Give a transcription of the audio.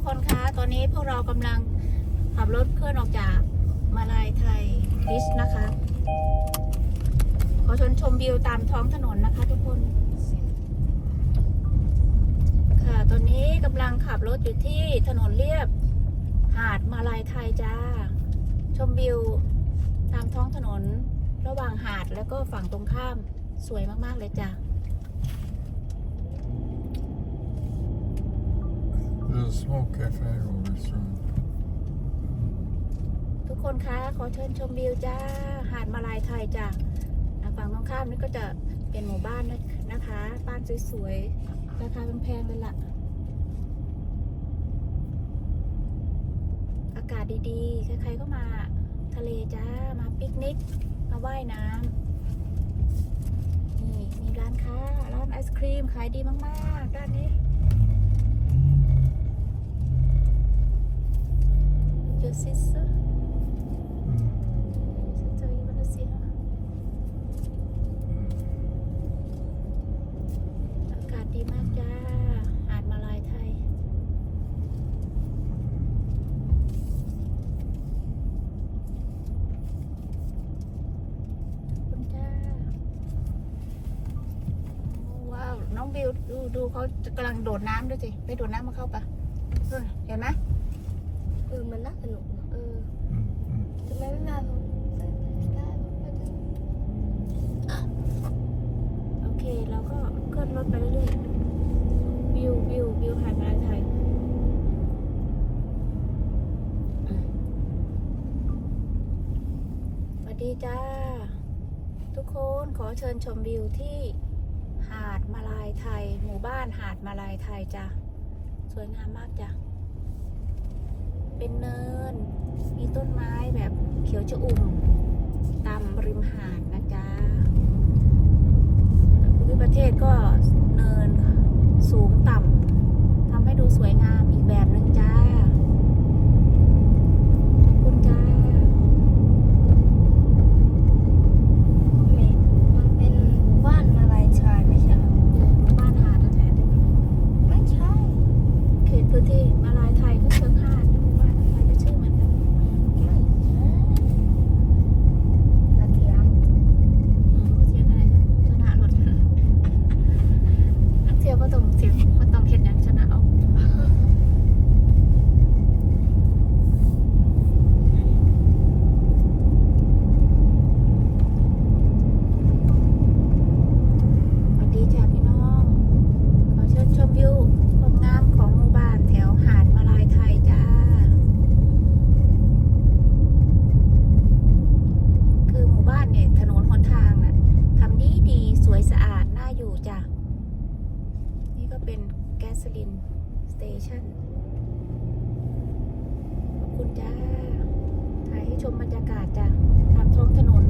กคนคะ ตอนนี้พวกเรากำลังขับรถเคลื่อนออกจากมาลายไทยบิชนะคะ ขอชนชมวิวตามท้องถนนนะคะทุกคน ค่ะ ตอนนี้กำลังขับรถอยู่ที่ถนนเลียบหาดมาลายไทยจ้า ชมวิวตามท้องถนนระหว่างหาดแล้วก็ฝั่งตรงข้ามสวยมาก ๆ เลยจ้า a small cafe or restaurant. ทุกคนคะขอเชิญชมวิวจ้า หาดมาลายไทยจ้าอะฝั่งตรงข้ามนี่ก็จะเป็นหมู่บ้านนะนะคะ บ้านสวยๆ ราคาแพงๆเลยล่ะ อากาศดีๆ ใครๆก็มาทะเลจ้า มาปิกนิก มาว่ายน้ำนี่มีร้านค้า ร้านไอศครีมขายดีมากๆ ด้านนี้ Your sister Mm. sister you wanna see her อากาศดีมากจ้า หาดมาลายไทย ขอบคุณจ้า ว้าว น้องบิวดูดูเขากำลังโดดน้ำด้วยสิ ไปโดดน้ำมาเข้าปะเออเห็นไหมเออมั นน่าสนุกนะเออ Mm. Mm. ทำไมไม่มาผมได้ได้ได้ได้โอเคแล้วก็ขึ้นรถไปเรื่อยๆวิววิววิวหาดมาลายไทยสวัสดีจ้า ทุกคนขอเชิญชมวิวที่หาดมาลายไทย หมู่บ้านหาดมาลายไทยจ้ะสวยงามมากจ้ะ เป็นเนิน มีต้นไม้แบบเขียวชอุ่มตามริมหาดนะจ๊ะภูมิประเทศก็เนินสูงต่ำทำให้ดูสวยงามอีกแบบหนึ่งจ้าขอบคุณจ้า ไม่มันเป็นหมู่บ้านมาลายชายไม่ใช่เหรอ บ้านหาดแท้ๆเลย ไม่ใช่ เขตพื้นที่มาลายไทยก็เชิงหาดหมู่บ้านอะไรก็ชื่อเหมือนกัน ไม่ใช่ตะเทียม อืมก็เสียงอะไรชนะรถนักเที่ยวก็ต้องเสียงก็ต้องเข็นอย่างชนะเอาสวัสดีจ้าพี่น้อง ขอเชิญชมวิวความงามของหมู่บ้านแถวหาดมาลายไทยจ้า คือหมู่บ้านเนี่ยถนนหนทางน่ะทำดีดีสวยสะอาด น่าอยู่จ้ะ นี่ก็เป็นแก๊สลินส เตชันขอบคุณจ้าถ่ายให้ชมบรรยากาศจ้ะตามท้องถนน